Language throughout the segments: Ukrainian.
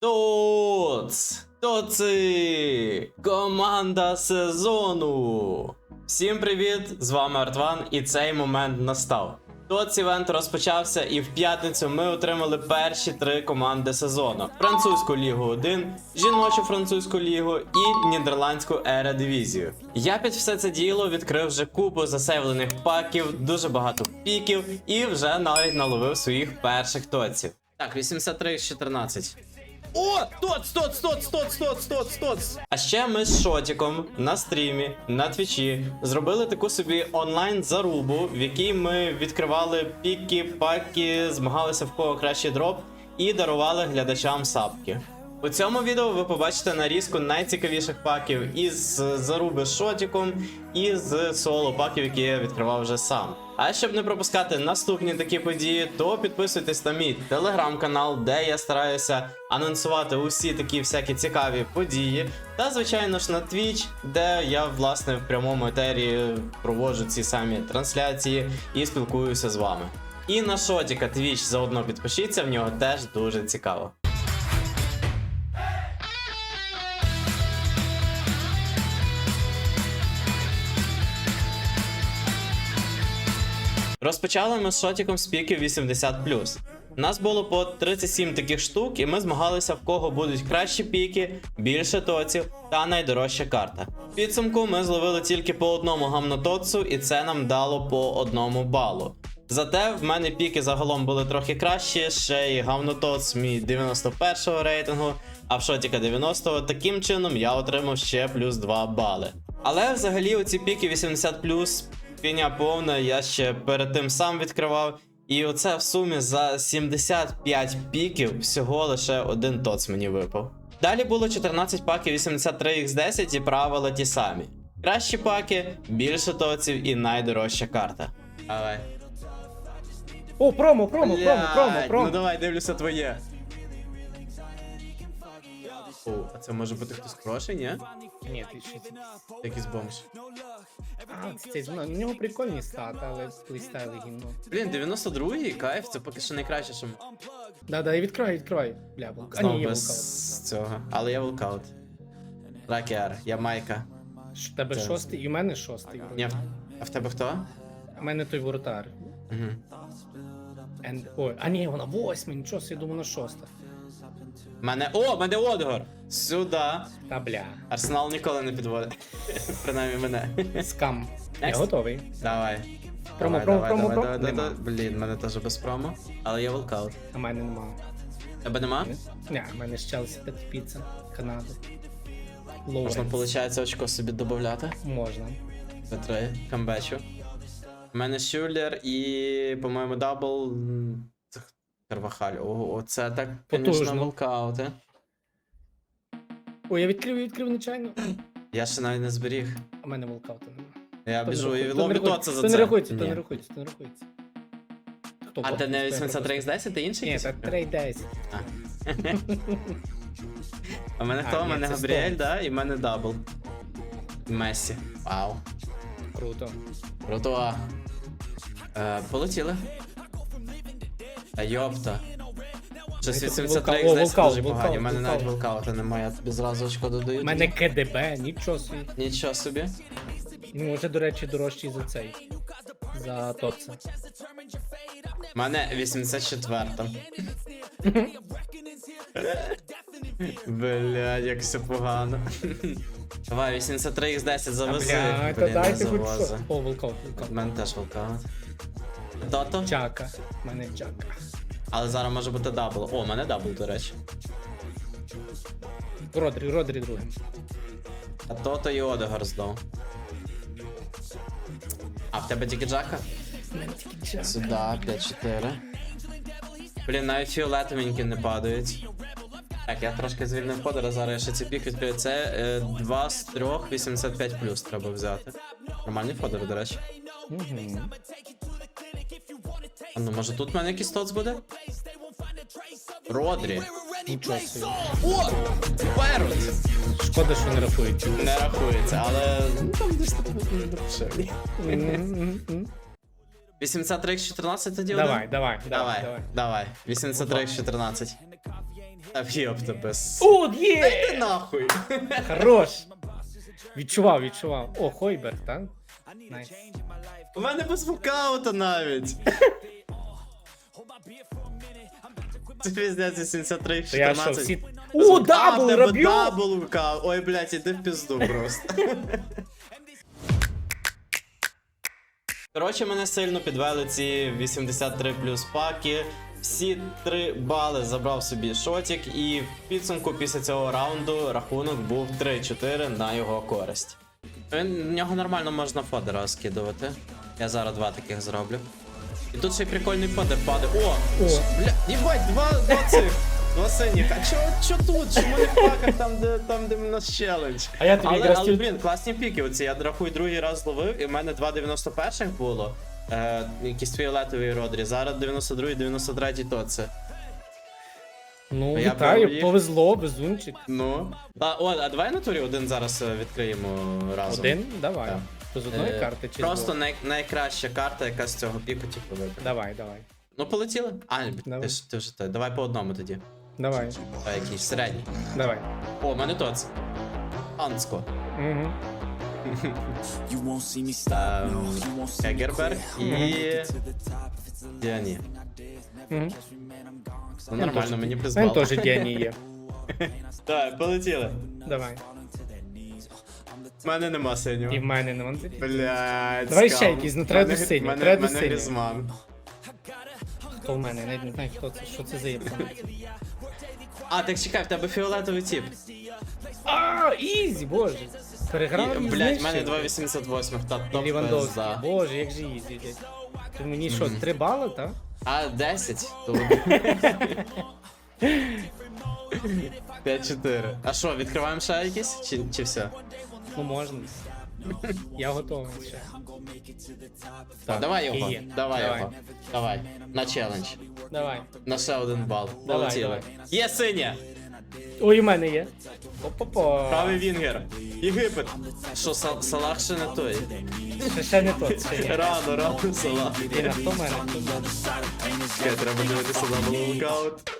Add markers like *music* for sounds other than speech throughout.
Тоц! Тоци! Команда сезону! Всім привіт! З вами Артван, і цей момент настав. Тоц івент розпочався, і в п'ятницю ми отримали перші три команди сезону: французьку лігу 1, жіночу французьку лігу і нідерландську ера дивізію. Я під все це діло відкрив вже купу засейвлених паків, дуже багато піків, і вже навіть наловив своїх перших тоців. Так, 83 з 14. О, тоц, тоц, тоц, тоц, тоц, тоц, тоц. А ще ми з Шотіком на стрімі на твічі зробили таку собі онлайн зарубу, в якій ми відкривали піки, паки, змагалися в кого кращий дроп і дарували глядачам сапки. У цьому відео ви побачите нарізку найцікавіших паків із заруби шотіком і з соло паків, які я відкривав вже сам. А щоб не пропускати наступні такі події, то підписуйтесь на мій телеграм-канал, де я стараюся анонсувати усі такі всякі цікаві події. Та звичайно ж на Twitch, де я власне в прямому етері проводжу ці самі трансляції і спілкуюся з вами. І на шотіка Twitch заодно підпишіться, в нього теж дуже цікаво. Розпочали ми з шотіком з піків 80+. Нас було по 37 таких штук, і ми змагалися в кого будуть кращі піки, більше тоців та найдорожча карта. В підсумку ми зловили тільки по одному гамнотоцу, і це нам дало по одному балу. Зате в мене піки загалом були трохи кращі, ще й гавнотоц мій 91-го рейтингу, а в шотіка 90 таким чином я отримав ще плюс 2 бали. Але взагалі оці піки 80 фіня повна, я ще перед тим сам відкривав. І оце в сумі за 75 піків всього лише один тоц мені випав. Далі було 14 паків 83x10 і правила ті самі. Кращі паки, більше тоців і найдорожча карта. Давай. О, промо, промо, промо, промо, промо. Ну давай, дивлюся твоє. О, а це може бути хтось хороший, ні? Ні, ти що? Якийсь бомж. А, це ну, у нього прикольні стати, але плейстайли гімно. Блін, 92-й, кайф, це поки що найкраще, що. м- Да, да, і відкривай, відкривай. Бля, волк. А Знову ні, є без цього. Але я волкаут. Ракіар, я майка. Ш- Тебе Це- шостий, і в мене шостий. Ні, а в- тебе хто? У мене той воротар. Угу. And... Ой, а ні, вона восьма, нічого собі, я думаю, вона шоста. Мене. О, мене Одгор! Сюди. Та бля. Арсенал ніколи не підводить. *laughs* Принаймні мене. Скам. Я Next. готовий. Давай. Промо, Давай, промо, давай, промо, давай, промо. давай, давай, Нема. давай. Блін, мене теж без промо. Але я волкаут. А мене нема. Тебе нема? Ні, в мене з Челсі та піца, Канади. Можна, Лоуренс. виходить, очко собі додати. Можна. Петри, камбечу. У мене Шюлер і, по-моєму, дабл. м, Карвахаль. Ого, оце так, звісно, волкаути. Ой, я відкрив, я відкрив нечайно. Я ще навіть не зберіг. А в мене волкаута нема. Я То не біжу і то ловлю рахується, тоца за то це. не рахується, то не рахується, то не рахується. Хто А ти не Хто я 83 пропустив? x 10 ти інший? Ні, це 3-10. *laughs* А в мене хто? У мене Габріель, да? І в мене дабл. Мессі. Вау. Круто. Круто. Е, полетіли. Та йопта. Щось Це 83 волка- x о, 10 волкаут, дуже погані. У волкаут, мене навіть волкаут. волкаута немає, я тобі зразу очко додаю. У мене КДБ, нічого собі. Нічого собі. Ну, може, до речі, дорожчий за цей. За Тотса. У мене 84 Бля, як все погано. Давай, 83 x 10 завези. Бля, та дайте хоч завозу. що. О, волкаут, У мене теж волкаут. Тото? Чака. У мене чака. Але зараз може бути дабл. О, у мене дабл, до речі. Родрі, Родрі другим. А Тото і Одегор здав. А в тебе тільки Джака? Сюди, 5-4. Блін, навіть фіолетовенькі не падають. Так, я трошки звільнив ходера, зараз я ще ці пік відкрию. Це 2 з 3, 85 плюс треба взяти. Нормальний фодер, до речі. Угу. А ну, може тут в мене якийсь тоц буде? Родрі. Нічого собі. О! Перут! Шкода, що не рахують. Не рахується, але ну, там десь тут не дешевлі. 83 14 тоді Давай, один? давай, Давай, давай, давай. давай. 83 14. Та в'єб тебе. с- О, є! Ти нахуй. Хорош! Відчував, відчував. О, Хойберг, так? Найс. У мене без вокаута навіть. Це піздець 83 То я що, 14. всі... Без О, вок- А, в дабл, тебе Рабьо! дабл вокаут. Ой, блядь, іди в пізду просто. *laughs* Коротше, мене сильно підвели ці 83 плюс паки. Всі 3 бали забрав собі шотік, і в підсумку після цього раунду рахунок був 3-4 на його користь. Він, в нього нормально можна фодера скидувати. Я зараз два таких зроблю. І тут ще й прикольний фодер падає. О! О. Бля, їбать, два, два *laughs* цих! Два синіх. А чо, чо тут? Чому не в паках там, де, там, де в нас челендж? А я тобі Але, якраз але блін, класні піки. Оці я рахую другий раз зловив, і в мене 2,91 було. Е, якийсь фіолетовий родрі. Зараз 92 93 то це. Ну, я вітаю, їх. повезло, везунчик. Ну. А, о, а давай на турі один зараз е, відкриємо разом. Один? Давай. Так. То з одної Е, карти чи з Просто двох? най- найкраща карта, яка з цього піку типу вибере. Давай, давай. Ну полетіли? А, Давай. ти ж ти вже те. Давай по одному тоді. Давай, А, якийсь середній. давай. О, в мене тоц. Анско. Угу. You won't see me stop, no. Ем, You won't see me Егерберг і. to the top. If it's a Діані. Man, I'm gone. 'Cause Ну нормально, мені плюс Він теж геній є. Так, полетіли. Давай. У мене нема І синього. в мене не вон. Блядь, Давай скам. ще якийсь, ну, треба до синього, мене- треба до мене синього. Хто в мене? Я навіть не знаю, хто це. Що це за єпан. А, так чекай, в тебе фіолетовий тип. А, ізі, боже. Переграв і Блять, в мене 2,88, та І топ Лівандовський. пизда. Боже, як же ізі, блядь. То мені що, три бали, так? А, 10? То 5-4. *laughs* А що, відкриваємо ще якісь? Чи, чи все? Ну можна. Я готовий ще. Так, давай його, є. давай його. Давай. На челендж. Давай. На ще один бал. Давай, Полетіли. давай. Є синя! Ой, у мене є. Опа-па. Правий Вінгер. Єгипет. Що, Са- Салах ще не той? Ще, ще не тот, ще ні. Рано, рано Салах. Блін, а хто в мене? Чекай, треба дивитися на лукаут.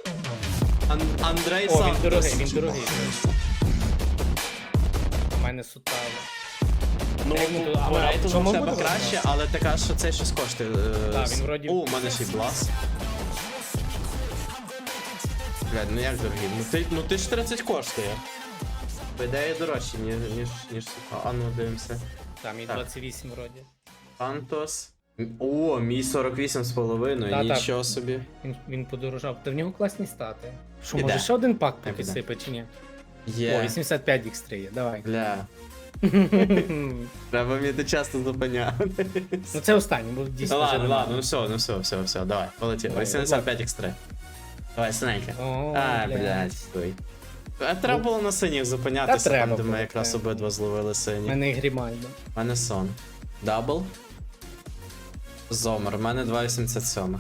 Ан- Андрей О, він дорогий, він дорогий. У мене сутало. Ну, Як ми тут- в тебе краще, але ти кажеш, що це щось коштує. е, Так, він вроді- О, у мене ще й блас. Блядь, ну як дорогі? Ну ти, ну ти ж 30 коштує. По ідеї дорожче, ніж, ніж, ніж сука. А ну дивимося. Там і Так. 28 вроді. Сантос. М- О, мій 48 з половиною, Та, та. нічого собі. Він, він подорожав. Та в нього класні стати. Що, Іде. може ще один пак поки іде. сипе чи ні? Є. О, 85 x 3 є, давай. Бля. *laughs* Треба вміти часто зупиняти. Ну це останній, бо Ну дійсно ладно, вже ладно, ну все, ну все, все, все, давай, полетіли. Давай, 85 x Давай, синенька. О, А, блядь. блядь, стой. А треба було на синіх зупинятися, Та треба там, де ми було, якраз треба. обидва зловили У сині. мене грімальдо. У мене сон. Дабл. Зомер, у мене 2,87.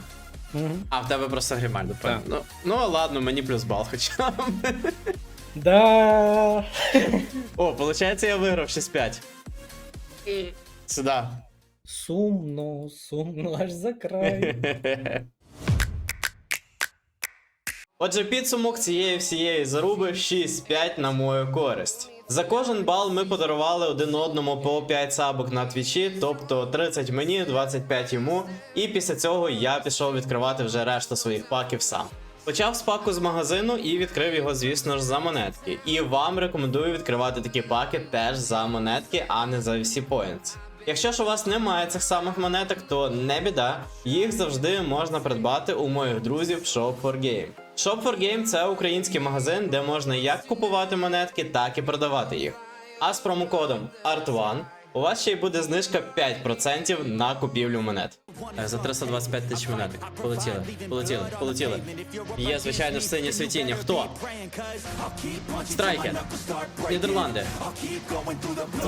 Угу. А, в тебе просто Грімальдо, правильно. Ну, ну ладно, мені плюс бал хоча б. Да. О, виходить, я виграв 6-5. Сюда. Сумно, сумно, аж за край. *laughs* Отже, підсумок цієї всієї заруби 6-5 на мою користь. За кожен бал ми подарували один одному по 5 сабок на твічі, тобто 30 мені, 25 йому. І після цього я пішов відкривати вже решту своїх паків сам. Почав з паку з магазину і відкрив його, звісно ж, за монетки. І вам рекомендую відкривати такі паки теж за монетки, а не за VC Points. Якщо ж у вас немає цих самих монеток, то не біда, їх завжди можна придбати у моїх друзів Shop 4 Game. Shop 4 Game – це український магазин, де можна як купувати монетки, так і продавати їх. А з промокодом ART1 у вас ще й буде знижка 5% на купівлю монет. Е, За 325 тисяч монеток. Полетіли, полетіли, полетіли. Є, звичайно ж, синє світіння. Хто? Страйкер. Нідерланди.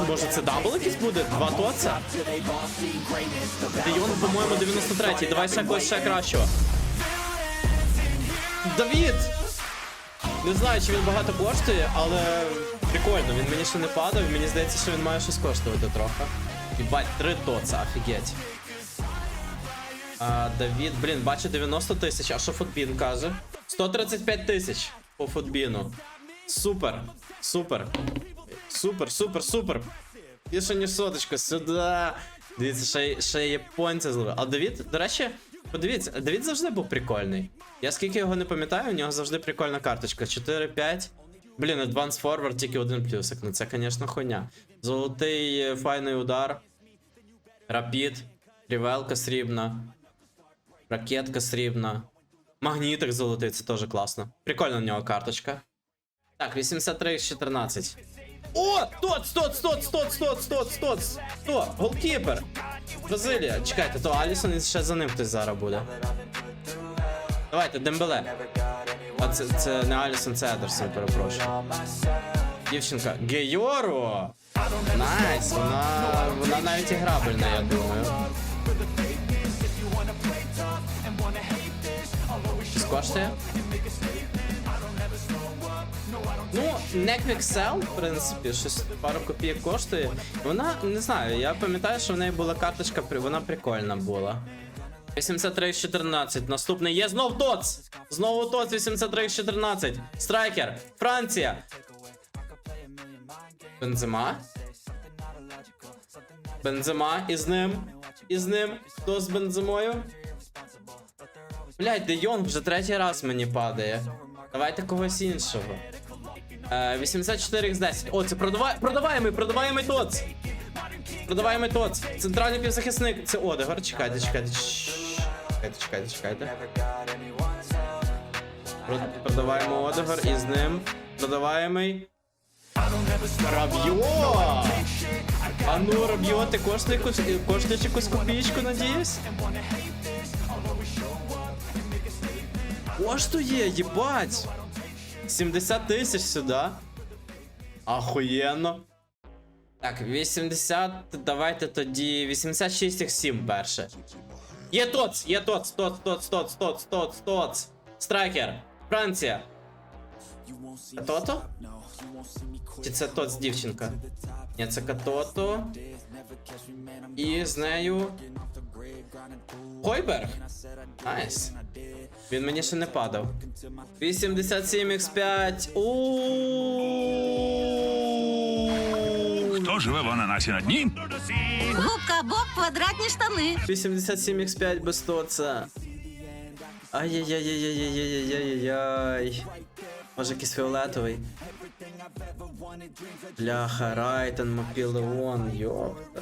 Може це дабл якийсь буде? Два тоца? Діон, по-моєму, 93-й. Давай ще когось ще кращого. Давід! Не знаю, чи він багато коштує, але прикольно, він мені ще не падав, мені здається, що він має щось коштувати трохи. Єбать, три тоца, офігеть. Давід, блін, бачу 90 тисяч, а що Футбін каже? 135 тисяч. по футбіну. Супер, супер. Супер, супер, супер. Більше соточка, сюди. Дивіться, ще, ще японця зловив. А Давід, до речі, подивіться, Давід завжди був прикольний. Я скільки його не пам'ятаю, у нього завжди прикольна карточка. 4-5. Блін, Advance Forward тільки один плюсик. Ну це, звісно, хуйня. Золотий е, файний удар. Рапід. Рівелка срібна. Ракетка срібна. Магнітик золотий, це теж класно. Прикольна в нього карточка. Так, 83 з 14. О! Тоц, тоц, тоц, тоц, тоц, тоц, тоц. Хто? Голкіпер. Бразилія. Чекайте, то Алісон і ще за ним хтось зараз буде. Давайте, Дембеле. А це, це не Алісон, це Едерсон, перепрошую. Дівчинка. Гейоро! Найс, вона, вона навіть і грабельна, я думаю. Скільки не QXL, в принципі, щось пару копійок коштує. Вона, не знаю, я пам'ятаю, що в неї була карточка, вона прикольна була. 83-14. Наступний є знов ТОЦ! Знову ТОЦ 83-14. Страйкер. Франція. Бензема. Бензема із ним. Із ним. Хто з бенземою? Блять, Де Йонг вже третій раз мені падає. Давайте когось іншого. Е, 84 x 10. О, це продавай, продаваємий, продаваємий ТОЦ. Продаваємий ТОЦ. Центральний півзахисник. Це Одегор. Чекайте, чекайте. Чекайте, чекайте, чекайте. Продаваємо Одегор і з ним. Продаваємий. Раб'йо! А ну, Раб'йо, ти коштує коштуєш якусь копійку, надіюсь? Коштує, їбать! 70 тисяч сюди. Ахуєнно. Так, 80, давайте тоді 86 їх 7 перше. Є тоц, є тоц, тоц, тоц, тоц, тоц, тоц, тоц. Страйкер. Франція. Тото? Чи це тоц дівчинка? Ні, це Катото. І з нею. Хойберг. Найс. Він мені ще не падав. 87 x 5 у Хто живе в ананасі на дні? Губка Боб, квадратні штани. 87 x 5 без тоца. Ай-яй-яй-яй-яй-яй-яй-яй. Може якийсь фіолетовий. Бляха, Райтон, Мапілеон, йопта.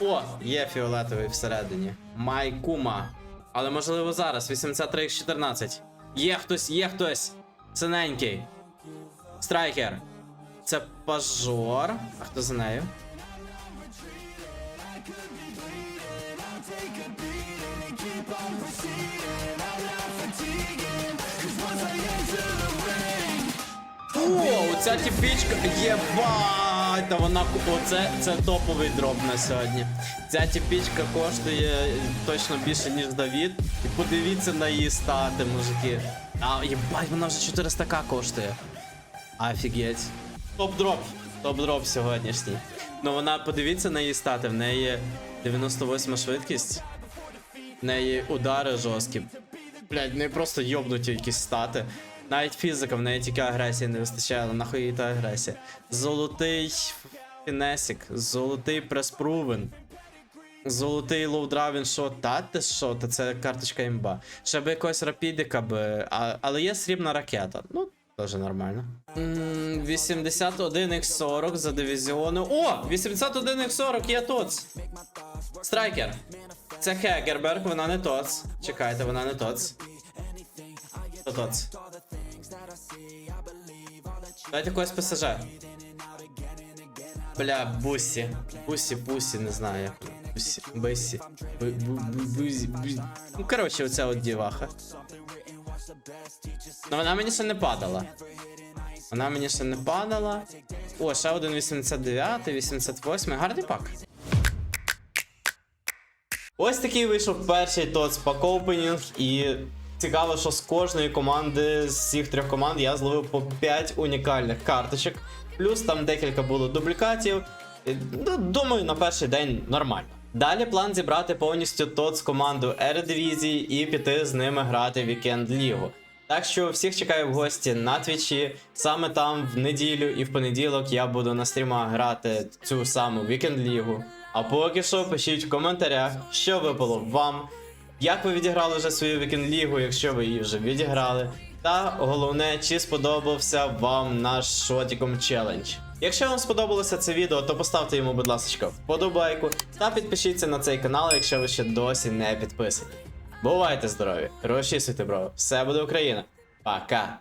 О, є фіолетовий всередині. Майкума. Але можливо зараз, 83 x 14. Є хтось, є хтось. Синенький. Страйкер. Це пажор. А хто за нею? Оця тіпічка. Єбать! Та вона оце це топовий дроп на сьогодні. Ця тіпічка коштує точно більше, ніж Давід. І подивіться на її стати, мужики. А, єбать, вона вже 400к коштує. Офігеть. Топ-дроп. Топ-дроп сьогоднішній. Ну вона, подивіться на її стати, в неї 98 швидкість. В неї удари жорсткі. Блять, в неї просто йобнуті якісь стати. Навіть фізика, в неї тільки агресії не вистачає, нахуй їй та агресія. Золотий фінесік, золотий преспрувен. Золотий лоудрав шот. Та ти що? Та це карточка імба. Ще би якогось рапідика би. А, але є срібна ракета. Ну, теж нормально. М, 81 x 40 за дивізіону. О! 81 x 40 є тут. Страйкер. Це Хегерберг, вона не тоц. Чекайте, вона не тоц. Хто тоц? Давайте когось ПСЖ. Бля, Бусі. Бусі, Бусі, не знаю. Бусі, Бесі. Бу- бу- бу- бузі, бузі. Ну, коротше, оця от діваха. Ну вона мені ще не падала. Вона мені ще не падала. О, ще один 89, 88. Гарний пак. Ось такий вийшов перший TOTS пак опенінг, і цікаво, що з кожної команди, з всіх трьох команд, я зловив по 5 унікальних карточок. Плюс там декілька було дублікатів. Ну, думаю, на перший день нормально. Далі план зібрати повністю TOTS команду Ередивізії і піти з ними грати Вікенд Лігу. Так що всіх чекаю в гості на твічі. Саме там в неділю і в понеділок я буду на стрімах грати цю саму вікенд лігу. А поки що пишіть в коментарях, що випало вам, як ви відіграли вже свою вікенд лігу, якщо ви її вже відіграли. Та головне, чи сподобався вам наш шотіком челендж. Якщо вам сподобалося це відео, то поставте йому, будь ласка, вподобайку та підпишіться на цей канал, якщо ви ще досі не підписані. Бувайте здорові, розчісуйте бро, все буде Україна. Пока!